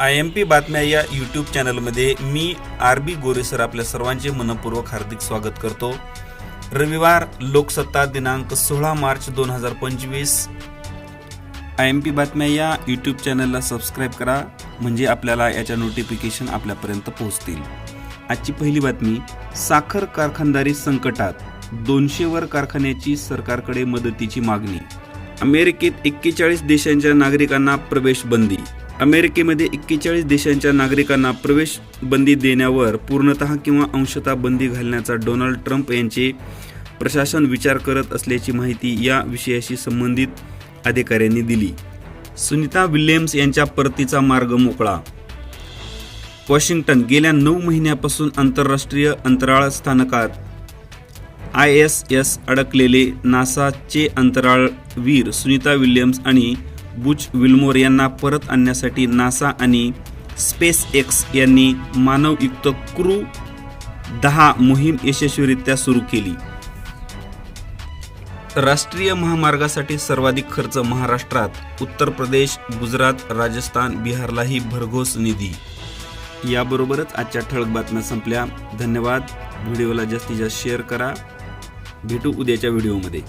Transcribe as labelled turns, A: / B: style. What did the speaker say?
A: I am P बातम्या या YouTube चॅनलमध्ये मी आर बी गोरेसर आपल्या सर्वांचे मनपूर्वक हार्दिक स्वागत करतो. रविवार लोकसत्ता दिनांक सोळा मार्च दोन हजार पंचवीस. आय एम पी बातम्या या यूट्यूब चॅनलला सबस्क्राईब करा म्हणजे आपल्याला याच्या नोटिफिकेशन आपल्यापर्यंत पोहोचतील. आजची पहिली बातमी साखर कारखानदारी संकटात दोनशेवर कारखान्याची सरकारकडे मदतीची मागणी. अमेरिकेत एक्केचाळीस देशांच्या नागरिकांना प्रवेश बंदी. अमेरिकेमध्ये एक्केचाळीस देशांच्या नागरिकांना प्रवेश बंदी देण्यावर पूर्णतः किंवा अंशतः बंदी घालण्याचा डोनाल्ड ट्रम्प यांचे प्रशासन विचार करत असल्याची माहिती या विषयाशी संबंधित अधिकाऱ्यांनी दिली. सुनीता विल्यम्स यांच्या परतीचा मार्ग मोकळा. वॉशिंग्टन गेल्या नऊ महिन्यापासून आंतरराष्ट्रीय अंतराळ स्थानकात आय एस एस अडकलेले नासाचे अंतराळवीर सुनीता विल्यम्स आणि बुच विल्मोर यांना परत आणण्यासाठी नासा आणि स्पेस एक्स यांनी मानवयुक्त क्रू दहा मोहीम यशस्वीरित्या सुरू केली. राष्ट्रीय महामार्गासाठी सर्वाधिक खर्च महाराष्ट्रात उत्तर प्रदेश गुजरात राजस्थान बिहारलाही भरघोस निधी. याबरोबरच आजच्या ठळक बातम्या संपल्या. धन्यवाद. व्हिडिओला जास्तीत जास्त शेअर करा. भेटू उद्याच्या व्हिडिओमध्ये.